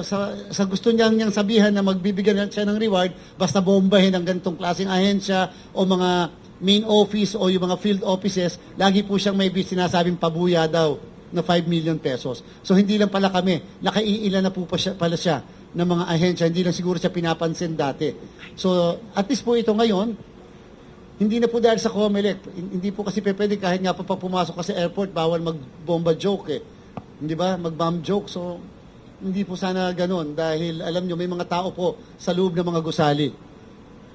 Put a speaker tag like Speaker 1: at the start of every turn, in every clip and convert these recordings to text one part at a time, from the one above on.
Speaker 1: sa, sa gusto niyang, niyang sabihan na magbibigyan siya ng reward, basta bombahin ang ganitong klaseng ahensya o mga main office o yung mga field offices, lagi po siyang may sinasabing pabuya daw na 5 million pesos. So hindi lang pala kami, nakaiilan na po pa siya, pala siya ng mga ahensya, hindi lang siguro siya pinapansin dati. So at least po ito ngayon, hindi na po dahil sa COMELEC. Hindi po kasi pwede kahit nga pa pumasok ka sa airport, bawal magbomba joke eh. Hindi ba? Mag-bomb joke. So, hindi po sana ganun dahil alam nyo, may mga tao po sa loob ng mga gusali.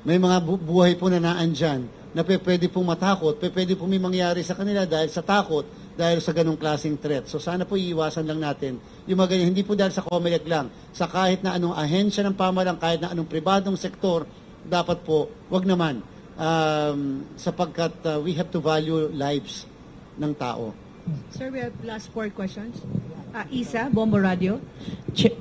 Speaker 1: May mga bu- buhay po na naandyan na pe- pwede pong matakot, pe- pwede po may mangyari sa kanila dahil sa takot, dahil sa ganong klaseng threat. So sana po iiwasan lang natin yung mga ganyan. Hindi po dahil sa COMELEC lang, sa kahit na anong ahensya ng pamalang, kahit na anong pribadong sektor, dapat po, wag naman, um, sapagkat uh, we have to value lives ng tao.
Speaker 2: Sir, we have last four questions. Ah, Isa, Bombo Radio.
Speaker 3: Chair,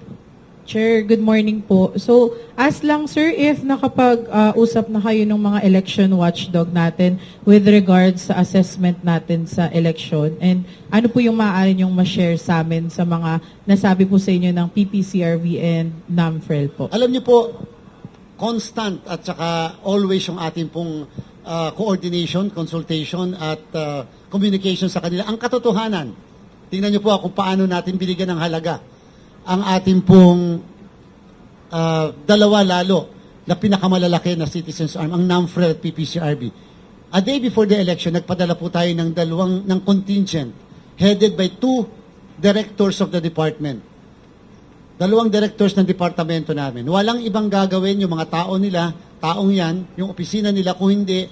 Speaker 3: Chair, good morning po. So, ask lang sir if nakapag-usap na kayo ng mga election watchdog natin with regards sa assessment natin sa election and ano po yung maaari niyong ma-share sa amin sa mga nasabi po sa inyo ng PPCRV and NAMFREL po.
Speaker 1: Alam niyo po, constant at saka always yung ating pong uh, coordination, consultation at uh, communication sa kanila. Ang katotohanan, tingnan niyo po kung paano natin binigyan ng halaga ang ating pong uh, dalawa lalo na pinakamalalaki na citizens arm, ang NAMFREL PPCRB. A day before the election, nagpadala po tayo ng dalawang ng contingent headed by two directors of the department dalawang directors ng departamento namin. Walang ibang gagawin yung mga tao nila, taong yan, yung opisina nila, kung hindi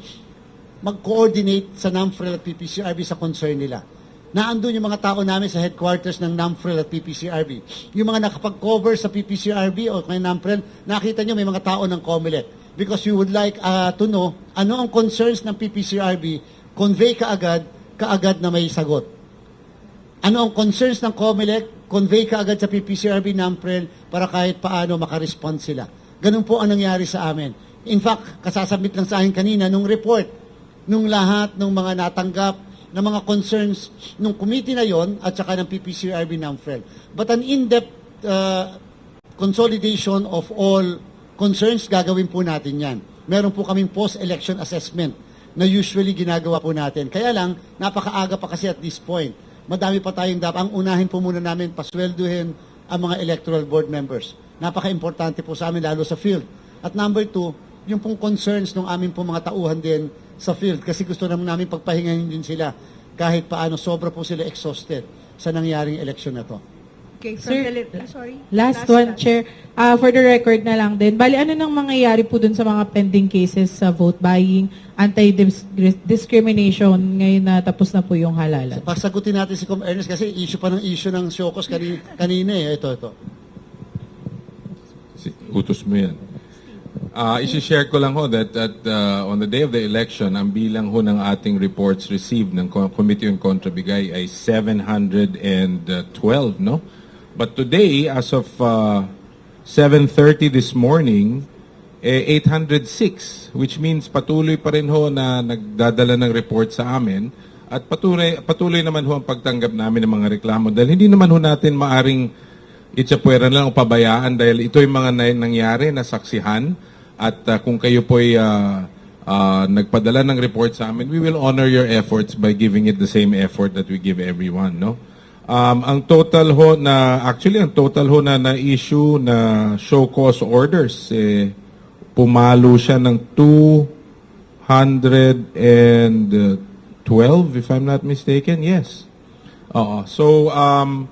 Speaker 1: mag-coordinate sa NAMFREL at PPCRB sa concern nila. Naandun yung mga tao namin sa headquarters ng NAMFREL at PPCRB. Yung mga nakapag-cover sa PPCRB o kay NAMFREL, nakita nyo may mga tao ng COMELEC. Because you would like uh, to know ano ang concerns ng PPCRB, convey ka agad, kaagad na may sagot. Ano ang concerns ng COMELEC, convey ka agad sa PPCRB NAMPREL para kahit paano makarespond sila. Ganun po ang nangyari sa amin. In fact, kasasabit lang sa akin kanina nung report, nung lahat ng mga natanggap na mga concerns nung committee na yon at saka ng PPCRB NAMPREL. But an in-depth uh, consolidation of all concerns, gagawin po natin yan. Meron po kaming post-election assessment na usually ginagawa po natin. Kaya lang, napakaaga pa kasi at this point. Madami pa tayong dapat. Ang unahin po muna namin, pasweldohin ang mga electoral board members. Napaka-importante po sa amin, lalo sa field. At number two, yung pong concerns ng aming pong mga tauhan din sa field. Kasi gusto naman namin pagpahingahin din sila kahit paano sobra po sila exhausted sa nangyaring election na to.
Speaker 2: Okay, from
Speaker 3: Sir,
Speaker 2: sorry.
Speaker 3: Last one, Chair. Ah, for the record na lang din, bali ano nang mangyayari po dun sa mga pending cases sa vote buying, anti-discrimination, ngayon na tapos na po yung halalan?
Speaker 1: Pagsagutin natin si Com Ernest kasi issue pa ng issue ng Shokos kanina, kanina eh. Ito, ito.
Speaker 4: Si, utos mo yan. Uh, isi-share ko lang ho that, that uh, on the day of the election, ang bilang ho ng ating reports received ng Co- Committee on Contrabigay ay 712, no? But today, as of uh, 7.30 this morning, eh, 806, which means patuloy pa rin ho na nagdadala ng report sa amin at patuloy, patuloy naman ho ang pagtanggap namin ng mga reklamo dahil hindi naman ho natin maaring itsapwera lang o pabayaan dahil ito yung mga na- nangyari na saksihan at uh, kung kayo po ay uh, uh, nagpadala ng report sa amin, we will honor your efforts by giving it the same effort that we give everyone, no? Um, ang total ho na, actually ang total ho na na-issue na show cause orders, eh, pumalo siya ng 212, if I'm not mistaken, yes. Oo. So, um,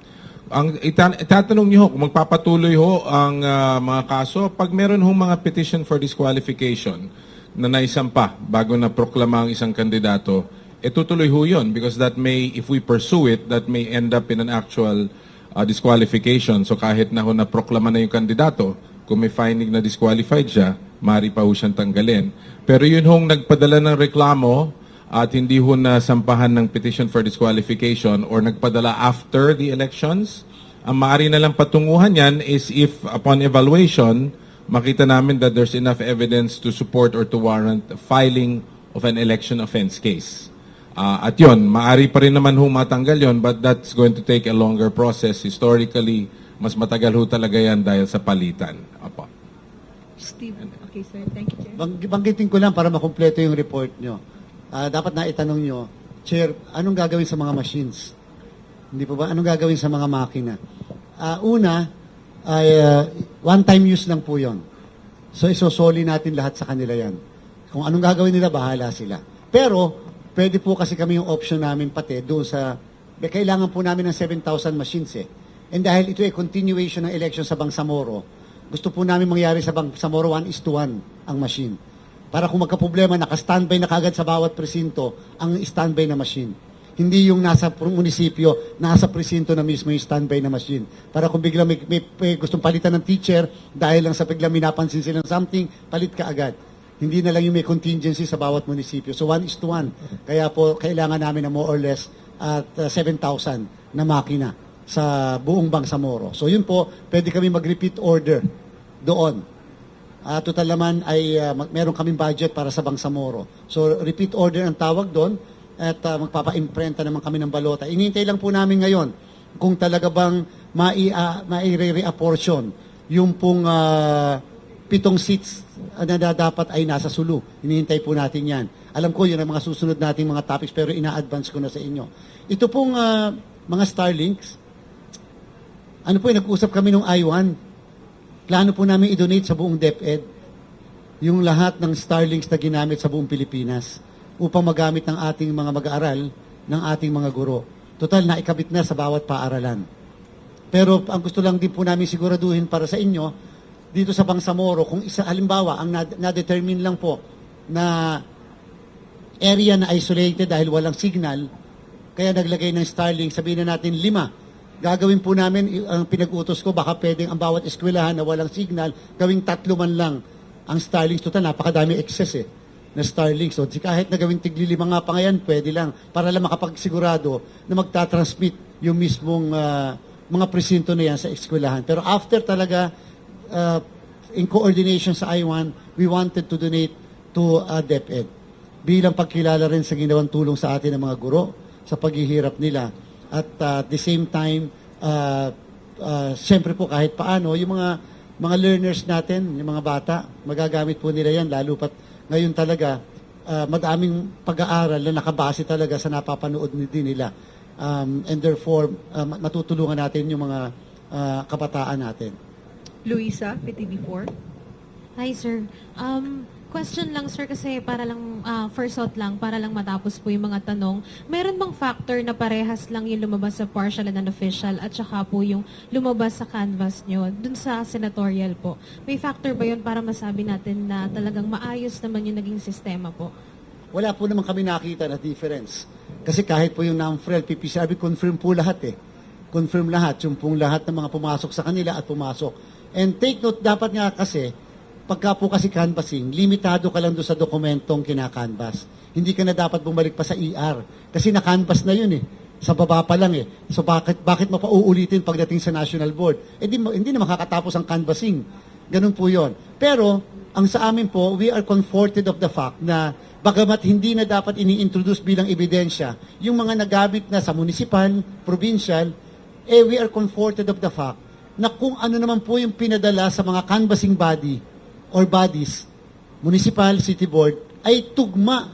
Speaker 4: ang ita- itatanong niyo ho, kung magpapatuloy ho ang ah, mga kaso, pag meron hong mga petition for disqualification na naisampa bago na proklama ang isang kandidato, eh tutuloy ho yun because that may, if we pursue it, that may end up in an actual ah, disqualification. So kahit na ho na proklama na yung kandidato, kung may finding na disqualified siya, maaari pa ho siyang tanggalin. Pero yun hong nagpadala ng reklamo, at hindi ho na sampahan ng petition for disqualification or nagpadala after the elections, ang maaari na lang patunguhan yan is if upon evaluation, makita namin that there's enough evidence to support or to warrant filing of an election offense case. Ah, at yon, maaari pa rin naman ho matanggal yon, but that's going to take a longer process. Historically, mas matagal ho talaga yan dahil sa palitan. Apo.
Speaker 2: Steve. Okay, sir. Thank you, Chair.
Speaker 1: Bang, banggitin ko lang para makumpleto yung report nyo. Ah, dapat na itanong nyo, Chair, anong gagawin sa mga machines? Hindi po ba? Anong gagawin sa mga makina? Ah, una, ay ah, one-time use lang po yon. So isosoli natin lahat sa kanila yan. Kung anong gagawin nila, bahala sila. Pero, pwede po kasi kami yung option namin pati doon sa, eh, kailangan po namin ng 7,000 machines eh. And dahil ito ay continuation ng election sa Bangsamoro, gusto po namin mangyari sa Bangsamoro 1 is to 1 ang machine. Para kung magka-problema, naka-standby na kagad sa bawat presinto ang standby na machine. Hindi yung nasa munisipyo, nasa presinto na mismo yung standby na machine. Para kung bigla may, may, may gustong palitan ng teacher, dahil lang sa bigla may napansin silang something, palit ka agad. Hindi na lang yung may contingency sa bawat munisipyo. So one is to one. Kaya po, kailangan namin na more or less at uh, 7,000 na makina sa buong Bangsamoro. So yun po, pwede kami mag-repeat order doon. Ah, total naman ay mag- meron kaming budget para sa Bangsamoro. So repeat order ang tawag doon at ah, magpapa-imprenta naman kami ng balota. Inintay lang po namin ngayon kung talaga bang mai uh, mai-reapportion yung pong ah, pitong seats na da- dapat ay nasa Sulu. Hinihintay po natin yan. Alam ko, yun ang mga susunod nating mga topics pero ina-advance ko na sa inyo. Ito pong ah, mga Starlinks, ano po, nag-usap kami nung I-1. Plano po namin i-donate sa buong DepEd yung lahat ng Starlinks na ginamit sa buong Pilipinas upang magamit ng ating mga mag-aaral, ng ating mga guro. Total, naikabit na sa bawat paaralan. Pero ang gusto lang din po namin siguraduhin para sa inyo, dito sa Bangsamoro, kung isa, halimbawa, ang na- na-determine lang po na area na isolated dahil walang signal, kaya naglagay ng Starlink, sabihin na natin lima. Gagawin po namin, ang pinag-utos ko, baka pwedeng ang bawat eskwelahan na walang signal, gawing tatlo man lang ang Starlink. Total, napakadami excess eh na Starlink. So, kahit na gawing tiglilima nga pa ngayon, pwede lang. Para lang makapagsigurado na magtatransmit yung mismong ah, mga presinto na yan sa eskwelahan. Pero after talaga, uh, in coordination sa I1, we wanted to donate to uh, DepEd. Bilang pagkilala rin sa ginawang tulong sa atin ng mga guro sa paghihirap nila. At uh, at the same time, uh, uh, siyempre po kahit paano, yung mga mga learners natin, yung mga bata, magagamit po nila yan, lalo pat ngayon talaga, uh, madaming pag-aaral na nakabase talaga sa napapanood ni- din nila. Um, and therefore, uh, matutulungan natin yung mga uh, kabataan natin.
Speaker 2: Luisa, PTV4.
Speaker 5: Hi, sir. Um, question lang, sir, kasi para lang, ah, first thought lang, para lang matapos po yung mga tanong. Meron bang factor na parehas lang yung lumabas sa partial and unofficial at saka po yung lumabas sa canvas nyo dun sa senatorial po? May factor ba yun para masabi natin na talagang maayos naman yung naging sistema po?
Speaker 1: Wala po naman kami nakita na difference. Kasi kahit po yung NAMFREL, PPCRB, confirm po lahat eh. Confirm lahat, yung pong lahat ng mga pumasok sa kanila at pumasok. And take note, dapat nga kasi, pagka po kasi canvassing, limitado ka lang doon sa dokumentong kinakanvas. Hindi ka na dapat bumalik pa sa ER. Kasi na-canvas na yun eh. Sa baba pa lang eh. So bakit bakit mo pa uulitin pagdating sa National Board? Eh di, hindi na makakatapos ang canvassing. Ganun po yon. Pero, ang sa amin po, we are comforted of the fact na bagamat hindi na dapat ini-introduce bilang ebidensya, yung mga nagamit na sa municipal, provincial, eh we are comforted of the fact na kung ano naman po yung pinadala sa mga canvassing body or bodies, municipal, city board, ay tugma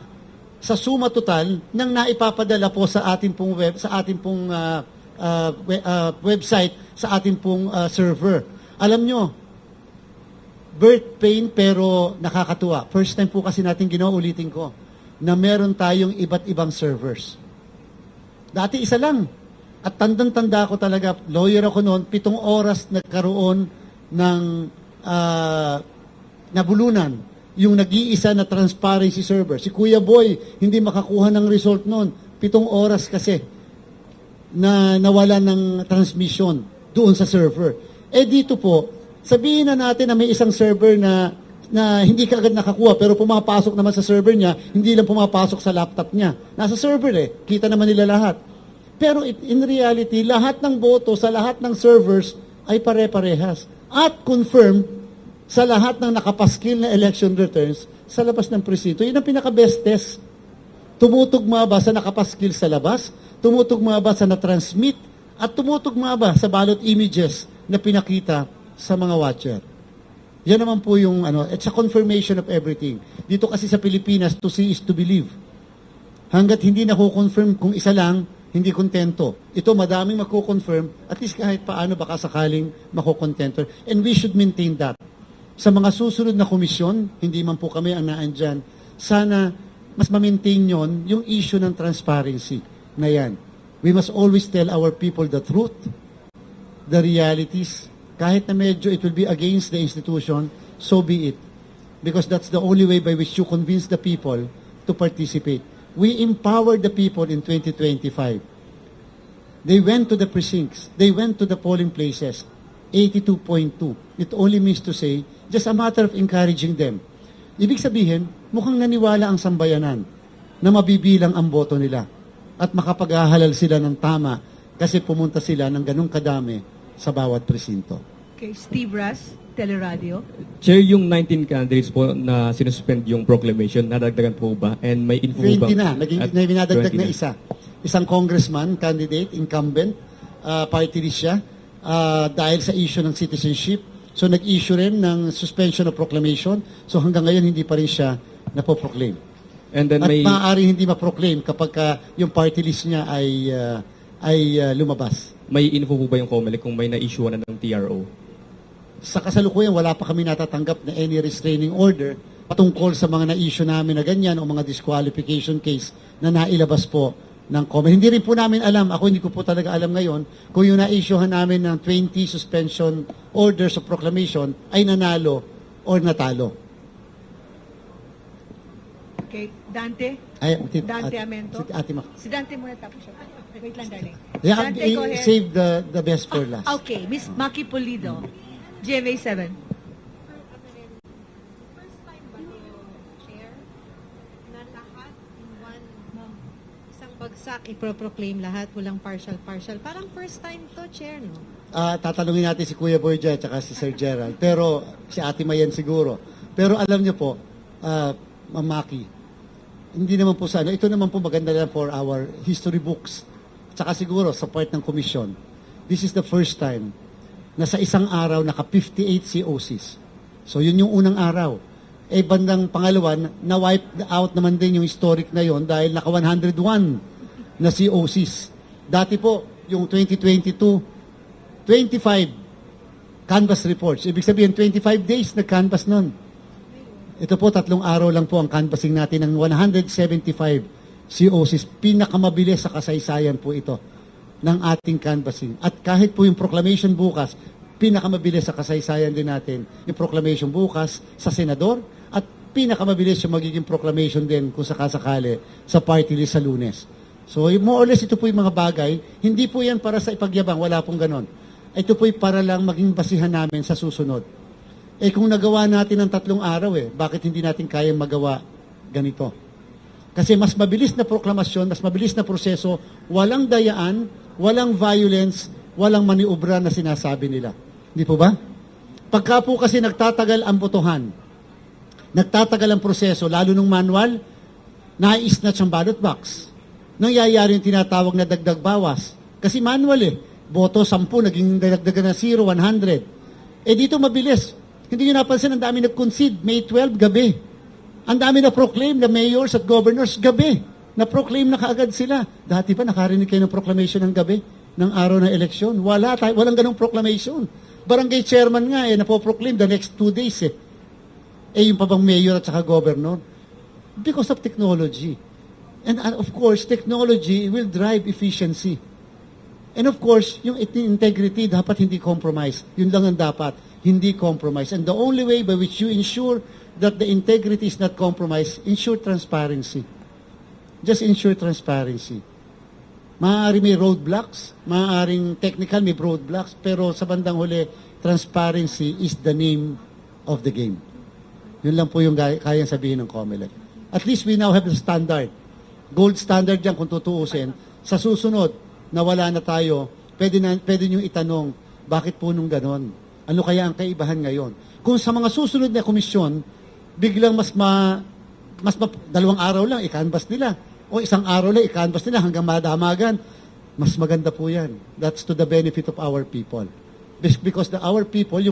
Speaker 1: sa suma total ng naipapadala po sa ating pong web sa ating pong ah, ah, we- ah, website sa ating pong ah, server. Alam nyo, birth pain pero nakakatuwa. First time po kasi natin ginawa, ulitin ko, na meron tayong iba't ibang servers. Dati isa lang. At tandang-tanda ko talaga, lawyer ako noon, pitong oras nagkaroon ng ah, nabulunan yung nag-iisa na transparency server. Si Kuya Boy, hindi makakuha ng result noon. Pitong oras kasi na nawala ng transmission doon sa server. Eh dito po, sabihin na natin na may isang server na na hindi ka agad nakakuha pero pumapasok naman sa server niya, hindi lang pumapasok sa laptop niya. Nasa server eh, kita naman nila lahat. Pero in reality, lahat ng boto sa lahat ng servers ay pare-parehas. At confirmed sa lahat ng nakapaskil na election returns sa labas ng presinto. Yun ang pinaka-best test. Tumutugma ba sa nakapaskil sa labas? Tumutugma ba sa na-transmit? At tumutugma ba sa ballot images na pinakita sa mga watcher. Yan naman po yung ano, it's a confirmation of everything. Dito kasi sa Pilipinas, to see is to believe. Hanggat hindi nako-confirm kung isa lang, hindi kontento. Ito madaming mako-confirm, at least kahit paano baka sakaling mako-contento. And we should maintain that. Sa mga susunod na komisyon, hindi man po kami ang naandyan, sana mas ma-maintain yon yung issue ng transparency na yan. We must always tell our people the truth, the realities, kahit na medyo it will be against the institution, so be it. Because that's the only way by which you convince the people to participate. We empowered the people in 2025. They went to the precincts. They went to the polling places. 82.2. It only means to say, just a matter of encouraging them. Ibig sabihin, mukhang naniwala ang sambayanan na mabibilang ang boto nila at makapaghahalal sila ng tama kasi pumunta sila ng ganong kadami sa bawat presinto.
Speaker 2: Okay, Steve Ras, Teleradio.
Speaker 6: Chair, yung 19 candidates po na sinuspend yung proclamation, nadagdagan po ba? And may info
Speaker 1: 20
Speaker 6: ba?
Speaker 1: na, naging,
Speaker 6: At
Speaker 1: na binadagdag
Speaker 6: 20
Speaker 1: na isa. Isang congressman, candidate, incumbent, uh, party list siya, uh, dahil sa issue ng citizenship. So nag-issue rin ng suspension of proclamation. So hanggang ngayon hindi pa rin siya napoproclaim.
Speaker 6: And then
Speaker 1: At
Speaker 6: may,
Speaker 1: maaaring hindi ma-proclaim kapag ka yung party list niya ay uh, ay uh, lumabas.
Speaker 6: may info po ba yung COMELEC kung may na-issue na ng TRO?
Speaker 1: Sa kasalukuyan, wala pa kami natatanggap na any restraining order patungkol sa mga na-issue namin na ganyan o mga disqualification case na nailabas po ng COMELEC. Hindi rin po namin alam, ako hindi ko po talaga alam ngayon, kung yung na-issuehan namin ng 20 suspension orders of proclamation ay nanalo or natalo.
Speaker 2: Okay, Dante.
Speaker 1: Ay, ati,
Speaker 2: Dante Amento.
Speaker 1: si Ate Mac.
Speaker 2: Si Dante muna tapos siya. Wait lang, darling.
Speaker 1: Yeah,
Speaker 2: Dante, go ahead.
Speaker 1: save the, the best for last.
Speaker 2: Okay, Miss Maki Pulido. GMA 7.
Speaker 5: First time ba to, Chair, na lahat in one isang bagsak iproproclaim lahat, walang partial-partial. Parang first time to, Chair, no?
Speaker 1: Ah, tatanungin natin si Kuya Borja at saka si Sir Gerald. Pero si Ate Mayan siguro. Pero alam niyo po, ah, Mamaki, hindi naman po sa ano, ito naman po maganda lang for our history books. Tsaka siguro sa part ng komisyon. This is the first time na sa isang araw naka 58 COCs. So yun yung unang araw. Eh bandang pangalawa, na-wipe out naman din yung historic na yon dahil naka 101 na COCs. Dati po, yung 2022, 25 canvas reports. Ibig sabihin, 25 days nag-canvas nun. Ito po, tatlong araw lang po ang canvassing natin ng 175 COCs. Pinakamabilis sa kasaysayan po ito ng ating canvassing. At kahit po yung proclamation bukas, pinakamabilis sa kasaysayan din natin yung proclamation bukas sa senador at pinakamabilis yung magiging proclamation din kung sakasakali sa party list sa lunes. So, more or less, ito po yung mga bagay. Hindi po yan para sa ipagyabang. Wala pong ganon. Ito po'y para lang maging basihan namin sa susunod. Eh kung nagawa natin ng tatlong araw eh, bakit hindi natin kayang magawa ganito? Kasi mas mabilis na proklamasyon, mas mabilis na proseso, walang dayaan, walang violence, walang maniobra na sinasabi nila. Hindi po ba? Pagka po kasi nagtatagal ang botohan, nagtatagal ang proseso, lalo nung manual, nai-snatch ang ballot box. Nangyayari yung tinatawag na dagdag bawas. Kasi manual eh. Boto 10, naging dagdagan na 0, 100. Eh dito mabilis. Hindi nyo napansin, ang dami nag-concede. May 12, gabi. Ang dami na proclaim na mayors at governors, gabi. Na-proclaim na kaagad sila. Dati pa nakarinig kayo ng proclamation ng gabi ng araw ng eleksyon. Wala tayo, walang ganong proclamation. Barangay chairman nga eh, napoproclaim the next two days eh. Eh yung pa bang mayor at saka governor? Because of technology. And uh, of course, technology will drive efficiency. And of course, yung it- integrity dapat hindi compromise. Yun lang ang dapat, hindi compromise. And the only way by which you ensure that the integrity is not compromised, ensure transparency. Just ensure transparency. Maaari may roadblocks, maaaring technical may roadblocks, pero sa bandang huli, transparency is the name of the game. Yun lang po yung kayang sabihin ng COMELEC. At least we now have the standard. Gold standard yan kung tutuusin. Sa susunod, na wala na tayo, pwede, na, pwede nyo itanong, bakit po nung ganon? Ano kaya ang kaibahan ngayon? Kung sa mga susunod na komisyon, biglang mas ma, mas ma, dalawang araw lang, i-canvas nila. O isang araw lang, i-canvas nila hanggang madamagan. Mas maganda po yan. That's to the benefit of our people. Because the, our people,